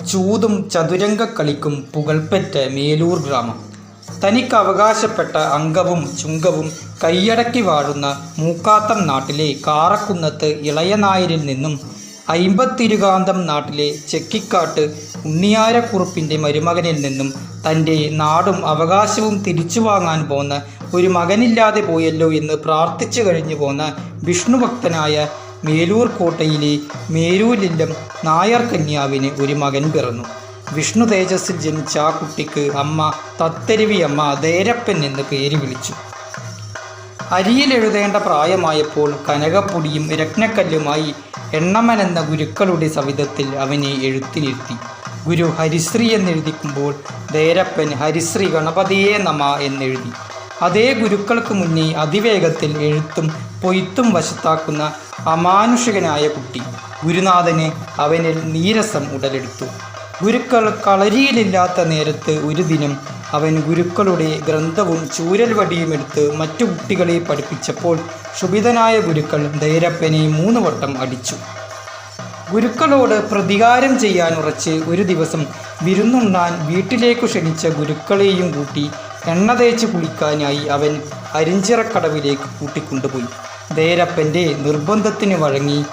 ചൂതും ചതുരംഗ കളിക്കും പുകൾപ്പെറ്റ മേലൂർ ഗ്രാമം. തനിക്ക് അവകാശപ്പെട്ട അംഗവും ചുങ്കവും കൈയടക്കി വാഴുന്ന മൂക്കാത്തം നാട്ടിലെ കാറക്കുന്നത്ത് ഇളയനായരിൽ നിന്നും അയിമ്പത്തിരുകാന്തം നാട്ടിലെ ചെക്കിക്കാട്ട് ഉണ്ണിയാരക്കുറുപ്പിന്റെ മരുമകനിൽ നിന്നും തന്റെ നാടും അവകാശവും തിരിച്ചു വാങ്ങാൻ പോന്ന ഒരു മകനില്ലാതെ പോയല്ലോ എന്ന് പ്രാർത്ഥിച്ചു കഴിഞ്ഞു പോന്ന വിഷ്ണുഭക്തനായ മേലൂർ കോട്ടയിലെ മേരൂരില്ലം നായർ കന്യാവിന് ഒരു മകൻ പിറന്നു. വിഷ്ണു തേജസ്സിൽ ജനിച്ച ആ കുട്ടിക്ക് അമ്മ തത്തരുവി അമ്മ ദേരപ്പൻ എന്ന് പേര് വിളിച്ചു. അരിയിൽ എഴുതേണ്ട പ്രായമായപ്പോൾ കനകപ്പൊടിയും രത്നക്കല്ലുമായി എണ്ണമൻ എന്ന ഗുരുക്കളുടെ സവിധത്തിൽ അവനെ എഴുത്തിനിരുത്തി ഗുരു ഹരിശ്രീ എന്നെഴുതിക്കുമ്പോൾ ദേരപ്പൻ ഹരിശ്രീ ഗണപതിയെ നമ എന്നെഴുതി. അതേ ഗുരുക്കൾക്ക് മുന്നേ അതിവേഗത്തിൽ എഴുത്തും പൊയ്ത്തും വശത്താക്കുന്ന അമാനുഷികനായ കുട്ടി ഗുരുനാഥന് അവനിൽ നീരസം ഉടലെടുത്തു. ഗുരുക്കൾ കളരിയിലില്ലാത്ത നേരത്ത് ഒരു ദിനം അവൻ ഗുരുക്കളുടെ ഗ്രന്ഥവും ചൂരൽ വടിയും എടുത്ത് മറ്റു കുട്ടികളെ പഠിപ്പിച്ചപ്പോൾ ക്ഷുഭിതനായ ഗുരുക്കൾ ധൈരപ്പനെ മൂന്ന് വട്ടം അടിച്ചു. ഗുരുക്കളോട് പ്രതികാരം ചെയ്യാൻ ഉറച്ച് ഒരു ദിവസം വിരുന്നുണ്ണാൻ വീട്ടിലേക്കു ക്ഷണിച്ച ഗുരുക്കളെയും കൂട്ടി എണ്ണ തേച്ച് കുളിക്കാനായി അവൻ അരിഞ്ചിറക്കടവിലേക്ക് കൂട്ടിക്കൊണ്ടുപോയി. ദേരപ്പന്റെ നിർബന്ധത്തിന് വഴങ്ങി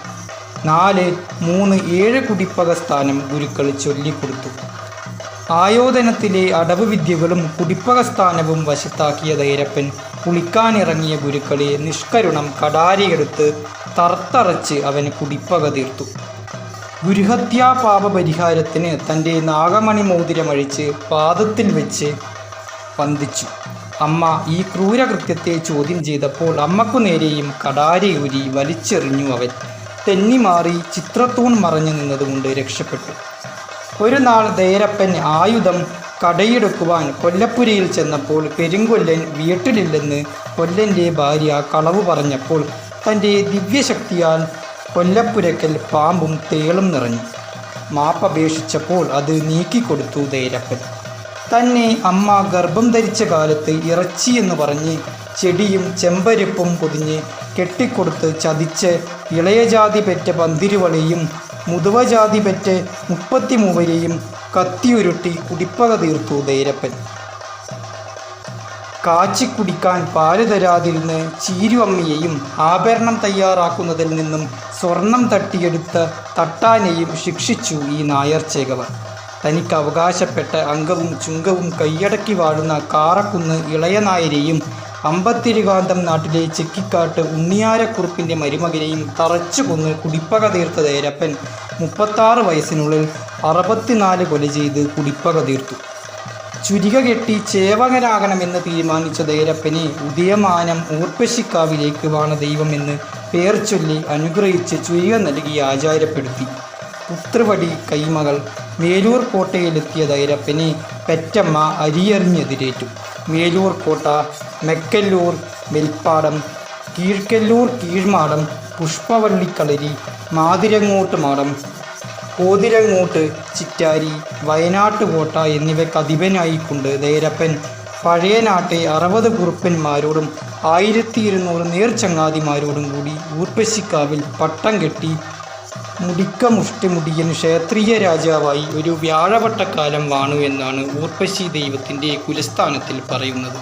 നാല് മൂന്ന് ഏഴ് കുടിപ്പക സ്ഥാനം ഗുരുക്കൾ ചൊല്ലിക്കൊടുത്തു. ആയോധനത്തിലെ അടവ് വിദ്യകളും കുടിപ്പക സ്ഥാനവും വശത്താക്കിയ ധൈരപ്പൻ കുളിക്കാനിറങ്ങിയ ഗുരുക്കളെ നിഷ്കരുണം കടാരിയെടുത്ത് തർത്തറച്ച് അവന് കുടിപ്പക തീർത്തു. ഗുരുഹത്യാപാപ പരിഹാരത്തിന് തന്റെ നാഗമണി മോതിരമഴിച്ച് പാദത്തിൽ വെച്ച് വന്ദിച്ചു. അമ്മ ഈ ക്രൂരകൃത്യത്തെ ചോദ്യം ചെയ്തപ്പോൾ അമ്മക്കു നേരെയും കടാരയൂരി വലിച്ചെറിഞ്ഞു അവൻ. തെന്നിമാറി ചിത്രത്തൂൺ മറഞ്ഞു നിന്നതുകൊണ്ട് രക്ഷപ്പെട്ടു. ഒരു നാൾ ദേരപ്പൻ ആയുധം കടയെടുക്കുവാൻ കൊല്ലപ്പുരയിൽ ചെന്നപ്പോൾ പെരുങ്കൊല്ലൻ വീട്ടിലില്ലെന്ന് കൊല്ലന്റെ ഭാര്യ കളവ് പറഞ്ഞപ്പോൾ തന്റെ ദിവ്യശക്തിയാൽ കൊല്ലപ്പുരക്കൽ പാമ്പും തേളും നിറഞ്ഞു. മാപ്പപേക്ഷിച്ചപ്പോൾ അത് നീക്കിക്കൊടുത്തു ദേരപ്പൻ തന്നെ അമ്മ ഗർഭം ധരിച്ച കാലത്ത് ഇറച്ചി എന്ന് പറഞ്ഞ് ചെടിയും ചെമ്പരിപ്പും പൊതിഞ്ഞ് കെട്ടിക്കൊടുത്ത് ചതിച്ച് ഇളയജാതി പെറ്റ പന്തിരുവളയും മുതുവജാതി പെറ്റ മുപ്പത്തി മൂവരെയും കത്തിയുരുട്ടി കുടിപ്പക തീർത്തു ധൈരപ്പൻ കാച്ചി കുടിക്കാൻ പാൽ തരാതിരുന്ന് ചീരുവമ്മയെയും ആഭരണം തയ്യാറാക്കുന്നതിൽ നിന്നും സ്വർണം തട്ടിയെടുത്ത തട്ടാനെയും ശിക്ഷിച്ചു ഈ നായർ ചേകവർ തനിക്ക് അവകാശപ്പെട്ട അംഗവും ചുങ്കവും കൈയടക്കി വാഴുന്ന കാറക്കുന്ന് ഇളയനായരെയും അമ്പത്തിരുകാന്തം നാട്ടിലെ ചെക്കിക്കാട്ട് ഉണ്ണിയാരക്കുറുപ്പിന്റെ മരുമകനെയും തറച്ചു കൊന്ന് കുടിപ്പക തീർത്ത ദേരപ്പൻ മുപ്പത്താറ് വയസ്സിനുള്ളിൽ അറുപത്തിനാല് കൊല ചെയ്ത് കുടിപ്പക തീർത്തു. ചുരിക കെട്ടി ചേവകനാകണമെന്ന് തീരുമാനിച്ച ദേരപ്പനെ ഉദയമാനം ഊർപ്പശിക്കാവിലേക്ക് വാണ ദൈവമെന്ന് പേർ ചൊല്ലി അനുഗ്രഹിച്ച് ചുരിക നൽകി ആചാരപ്പെടുത്തി. പുത്രവടി കൈമകൾ മേലൂർ കോട്ടയിലെത്തിയ ധൈരപ്പനെ പെറ്റമ്മ അരിയെറിഞ്ഞെതിരേറ്റു. മേലൂർ കോട്ട മെക്കല്ലൂർ വെൽപ്പാടം കീഴ്ക്കല്ലൂർ കീഴ്മാടം പുഷ്പവള്ളിക്കളരി മാതിരങ്ങോട്ട് മാടം കോതിരങ്ങോട്ട് ചിറ്റാരി വയനാട്ട് കോട്ട എന്നിവയ്ക്ക് അധിപനായിക്കൊണ്ട് ധൈരപ്പൻ പഴയ നാട്ടെ അറുപത് കുറുപ്പന്മാരോടും ആയിരത്തി ഇരുന്നൂറ് നേർച്ചങ്ങാതിമാരോടും കൂടി ഊർപ്പശിക്കാവിൽ പട്ടം കെട്ടി മുടിക്ക മുഷ്ടിമുടിയൻ ക്ഷേത്രീയ രാജാവായി ഒരു വ്യാഴവട്ടക്കാലം വാണു എന്നാണ് ഊർപ്പശി ദൈവത്തിന്റെ കുലസ്ഥാനത്തിൽ പറയുന്നത്.